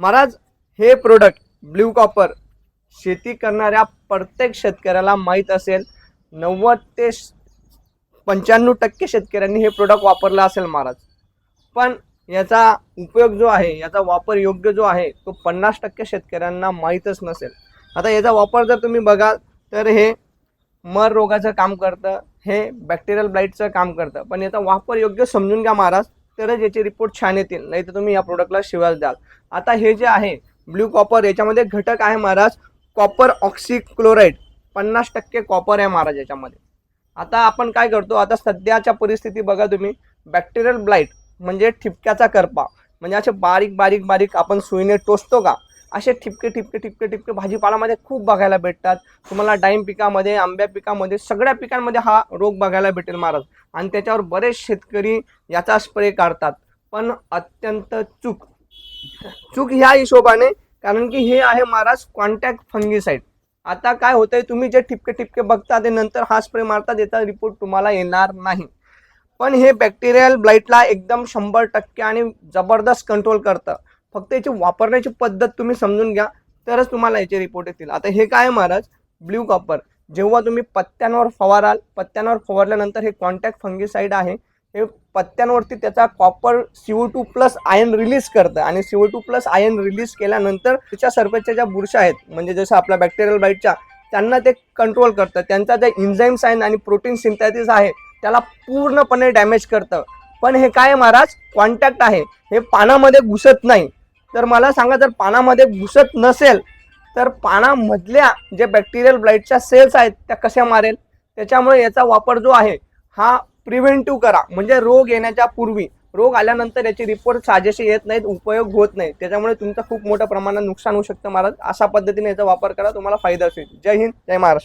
महाराज हे product blue copper शेती करणाऱ्या प्रत्येक शेतकऱ्याला माहीत असेल. नव्वद ते पंच्याण्णव टक्के शेतकऱ्यांनी हे प्रोडक्ट वापरलं असेल महाराज. पण याचा उपयोग जो आहे याचा वापर योग्य जो आहे तो पन्नास टक्के शेतकऱ्यांना माहीतच नसेल. आता याचा वापर जर तुम्ही बघाल तर हे मर रोगाचं काम करतं हे बॅक्टेरियल ब्लाईटचं काम करतं. पण याचा वापर योग्य समजून घ्या महाराज. तरच याचे रिपोर्ट छान येतील. नाही तर तुम्ही या प्रोडक्टला शिवाय द्याल. आता हे जे आहे ब्ल्यू कॉपर याच्यामध्ये घटक आहे महाराज कॉपर ऑक्सिक्लोराईड पन्नास टक्के कॉपर आहे महाराज याच्यामध्ये. आता आपण काय करतो आता सध्याच्या परिस्थिती बघा तुम्ही. बॅक्टेरियल ब्लाईट म्हणजे ठिपक्याचा करपा. म्हणजे असे बारीक बारीक बारीक आपण सुईने टोचतो का? असे ठिपके ठिपके ठिपके ठिपके भाजीपाल्यामध्ये खूप बघायला भेटतात. तुम्हाला डाळिंब पिकामध्ये आंब्या पिकामध्ये सगळ्या पिकांमध्ये हा रोग बघायला भेटेल महाराज. आणि त्याच्यावर बरेच शेतकरी याचा स्प्रे काढतात. पण अत्यंत चूक. चूक ह्या हिशोबाने कारण की हे आहे महाराज कॉन्टॅक्ट फंगीसाईड आता काय होतंय तुम्ही जे ठिपके ठिपके बघता ते नंतर हा स्प्रे मारता त्याचा रिपोर्ट तुम्हाला येणार नाही. पण हे बॅक्टेरियल ब्लाईटला एकदम शंभर टक्के आणि जबरदस्त कंट्रोल करतं. फक्त याची वापरण्याची पद्धत तुम्ही समजून घ्या तरच तुम्हाला याचे रिपोर्ट येतील. आता हे काय आहे महाराज? ब्ल्यू कॉपर जेव्हा तुम्ही पत्त्यांवर फवाराल पत्त्यांवर फवारल्यानंतर हे कॉन्टॅक्ट फंगीसाईड आहे. हे पत्त्यांवरती त्याचा copper CO two plus ion release करतं आणि CO two plus ion release केल्यानंतर त्याच्या सरफेसच्या ज्या बुरशा आहेत म्हणजे जसं आपल्या बॅक्टेरियल बाईटच्या त्यांना ते कंट्रोल करतं. त्यांचा जे इन्झाईम साईन आणि प्रोटीन सिंथॅसिस आहे त्याला पूर्णपणे डॅमेज करतं. पण हे काय आहे महाराज? कॉन्टॅक्ट आहे. हे पानामध्ये घुसत नाही. तर मला सांगा जर पानामध्ये घुसत नसेल तर पानामधल्या जे बॅक्टेरियल ब्लाईटच्या सेल्स आहेत त्या कशा मारेल? त्याच्यामुळे याचा वापर जो आहे हा प्रिव्हेंटिव्ह करा. म्हणजे रोग येण्याच्या पूर्वी. रोग आल्यानंतर याचे रिपोर्ट साजेसे येत नाहीत उपयोग होत नाही. त्याच्यामुळे तुमचं खूप मोठ्या प्रमाणात नुकसान होऊ शकतं महाराज. अशा पद्धतीने याचा वापर करा तुम्हाला फायदा असेल. जय हिंद जय महाराष्ट्र.